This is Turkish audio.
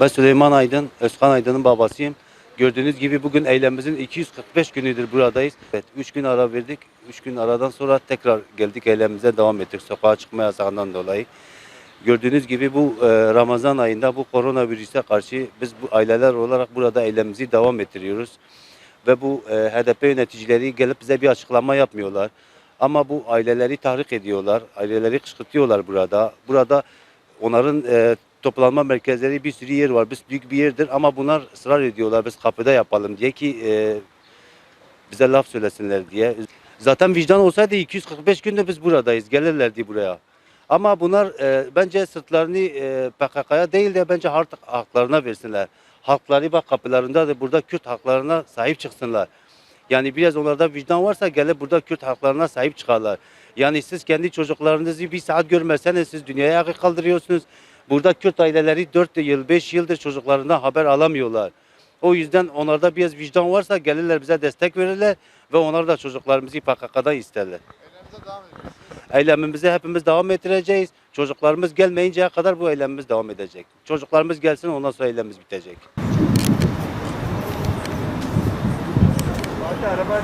Ben Süleyman Aydın, Özkan Aydın'ın babasıyım. Gördüğünüz gibi bugün eylemimizin 245 günüdür buradayız. Evet, 3 gün ara verdik. 3 gün aradan sonra tekrar geldik eylemimize devam ettik sokağa çıkma yasağından dolayı. Gördüğünüz gibi bu e, Ramazan ayında bu koronavirüse karşı biz bu aileler olarak burada eylemimizi devam ettiriyoruz. Ve bu e, HDP yöneticileri gelip bize bir açıklama yapmıyorlar. Ama bu aileleri tahrik ediyorlar, aileleri kışkırtıyorlar burada. Burada onların e, toplanma merkezleri bir sürü yer var. Biz büyük bir yerdir ama bunlar ısrar ediyorlar. Biz kapıda yapalım diye ki e, bize laf söylesinler diye. Zaten vicdan olsaydı 245 günde biz buradayız. Gelirlerdi buraya. Ama bunlar e, bence sırtlarını e, PKK'ya değil de bence halk haklarına versinler. Halkları bak kapılarında da burada Kürt haklarına sahip çıksınlar. Yani biraz onlarda vicdan varsa gelip burada Kürt haklarına sahip çıkarlar. Yani siz kendi çocuklarınızı bir saat görmezseniz siz dünyaya kaldırıyorsunuz. Burada Kürt aileleri 4 yıl, 5 yıldır çocuklarından haber alamıyorlar. O yüzden onlarda biraz vicdan varsa gelirler bize destek verirler ve onlar da çocuklarımızı PKK'dan isterler. Eylemimize devam ediyoruz. Eylemimize hepimiz devam ettireceğiz. Çocuklarımız gelmeyinceye kadar bu eylemimiz devam edecek. Çocuklarımız gelsin ondan sonra eylemimiz bitecek. Hadi araba